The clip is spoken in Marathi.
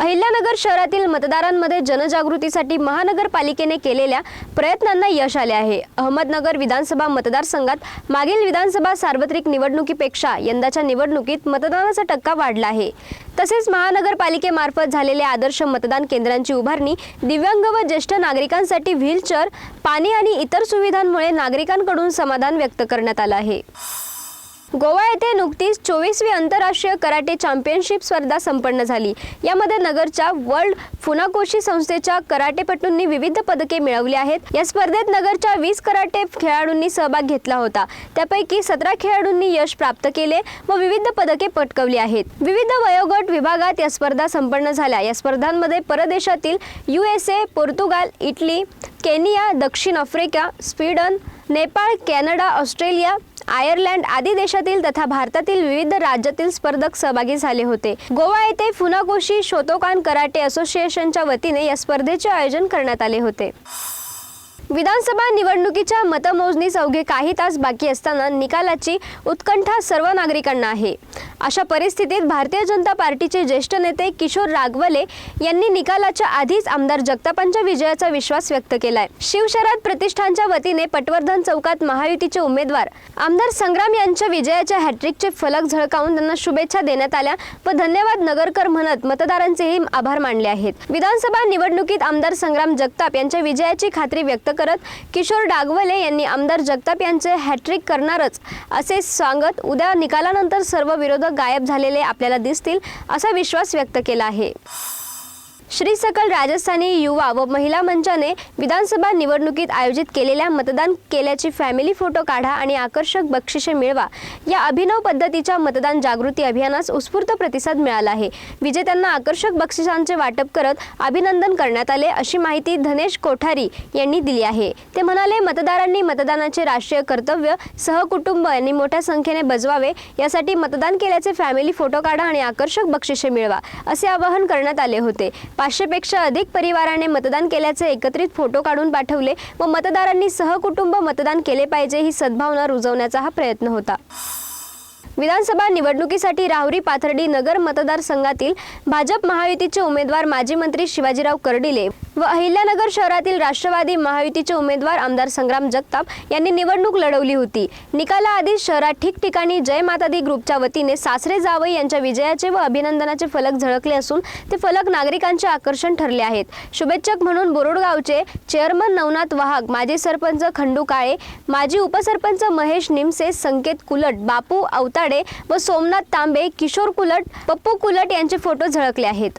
अहिल्यानगर शहरातील मतदारांमध्ये जनजागृतीसाठी महानगरपालिकेने केलेल्या प्रयत्नांना यश आले आहे. अहमदनगर विधानसभा मतदारसंघात मागील विधानसभा सार्वत्रिक निवडणुकीपेक्षा यंदाच्या निवडणुकीत मतदानाचा टक्का वाढला आहे. तसेच महानगरपालिकेमार्फत झालेल्या आदर्श मतदान केंद्रांची उभारणी दिव्यांग व ज्येष्ठ नागरिकांसाठी व्हीलचेअर पाणी आणि इतर सुविधांमुळे नागरिकांकडून समाधान व्यक्त करण्यात आलं आहे. गोवा येथे नुकतीच चोवीसवी आंतरराष्ट्रीय कराटे चॅम्पियनशिप स्पर्धा संपन्न झाली. यामध्ये नगरच्या वर्ल्ड फुनाकोशी संस्थेच्या कराटेपटूंनी विविध पदके मिळवली आहेत. या स्पर्धेत नगरच्या वीस कराटे खेळाडूंनी सहभाग घेतला होता. त्यापैकी सतरा खेळाडूंनी यश प्राप्त केले व विविध पदके पटकवली आहेत. विविध वयोगट विभागात या स्पर्धा संपन्न झाल्या. या स्पर्धांमध्ये परदेशातील U S A Portugal Italy Kenya दक्षिण Africa Sweden Nepal Canada Australia Ireland आदी देशातील तथा भारतातील विविध राज्यातील स्पर्धक सहभागी झाले होते. गोवा येथे फुनाकोशी शोतोकान कराटे असोसिएशनच्या वतीने या स्पर्धेचे आयोजन करण्यात आले होते. विधानसभा निवडणुकीच्या मतमोजणीस अवघे काही तास बाकी असताना निकालाची उत्कंठा सर्व नागरिकांना आहे. अशा परिस्थितीत भारतीय जनता पार्टीचे ज्येष्ठ नेते किशोर रागवले यांनी निकालाच्या आधीच आमदार जगतापांच्या विजयाचा विश्वास व्यक्त केलाय. शिवशरद प्रतिष्ठानच्या वतीने पटवर्धन चौकात महायुतीचे उमेदवार आमदार संग्राम यांच्या विजयाच्या हॅट्रिकचे फलक झळकावून त्यांना शुभेच्छा देण्यात आल्या व धन्यवाद नगरकर म्हणत मतदारांचेही आभार मानले आहेत. विधानसभा निवडणुकीत आमदार संग्राम जगताप यांच्या विजयाची खात्री व्यक्त करत किशोर डागवले यांनी आमदार जगताप यांचे हॅट्रिक करणारच असे सांगत उद्या निकालानंतर सर्व विरोधक गायब झालेले आपल्याला दिसतील असा विश्वास व्यक्त केला आहे. श्री सकल राजस्थानी युवा व महिला मंचाने विधानसभा निवडणुकीत आयोजित केलेल्या मतदान केल्याची फॅमिली फोटो काढा आणि आकर्षक बक्षिसे मिळवा. या अभिनव पद्धतीच्या मतदान जागृती अभियानास उत्स्फूर्त प्रतिसाद मिळाला आहे. विजेत्यांना आकर्षक बक्षिसांचे वाटप करत अभिनंदन करण्यात आले अशी माहिती धनेश कोठारी यांनी दिली आहे. ते म्हणाले मतदारांनी मतदानाचे राष्ट्रीय कर्तव्य सहकुटुंब यांनी मोठ्या संख्येने बजवावे. यासाठी मतदान केल्याचे फॅमिली फोटो काढा आणि आकर्षक बक्षिसे मिळवा असे आवाहन करण्यात आले होते. पाचशेपेक्षा अधिक परिवाराने मतदान केल्याचे एकत्रित फोटो काढून पाठवले व मतदारांनी सहकुटुंब मतदान केले पाहिजे ही सद्भावना रुजवण्याचा हा प्रयत्न होता. विधानसभा निवडणुकीसाठी राहुरी पाथर्डी नगर मतदारसंघातील भाजप महायुतीचे उमेदवार माजी मंत्री शिवाजीराव कर्डिले व अहिल्यानगर शहरातील राष्ट्रवादी महायुतीचे उमेदवार आमदार संग्राम जगताप यांनी निवडणूक लढवली होती. निकालाआधी शहरात ठिकठिकाणी जय मातादी ग्रुपच्या वतीने सासरे जावई यांच्या विजयाचे व अभिनंदनाचे फलक झळकले असून ते फलक नागरिकांचे आकर्षण ठरले आहेत. शुभेच्छक म्हणून बोरोडगावचे चेअरमन नवनाथ वाहक माजी सरपंच खंडू काळे माजी उपसरपंच महेश निमसे संकेत कुलट बापू अवताडे व सोमनाथ तांबे किशोर कुलट पप्पू कुलट यांचे फोटो झळकले आहेत.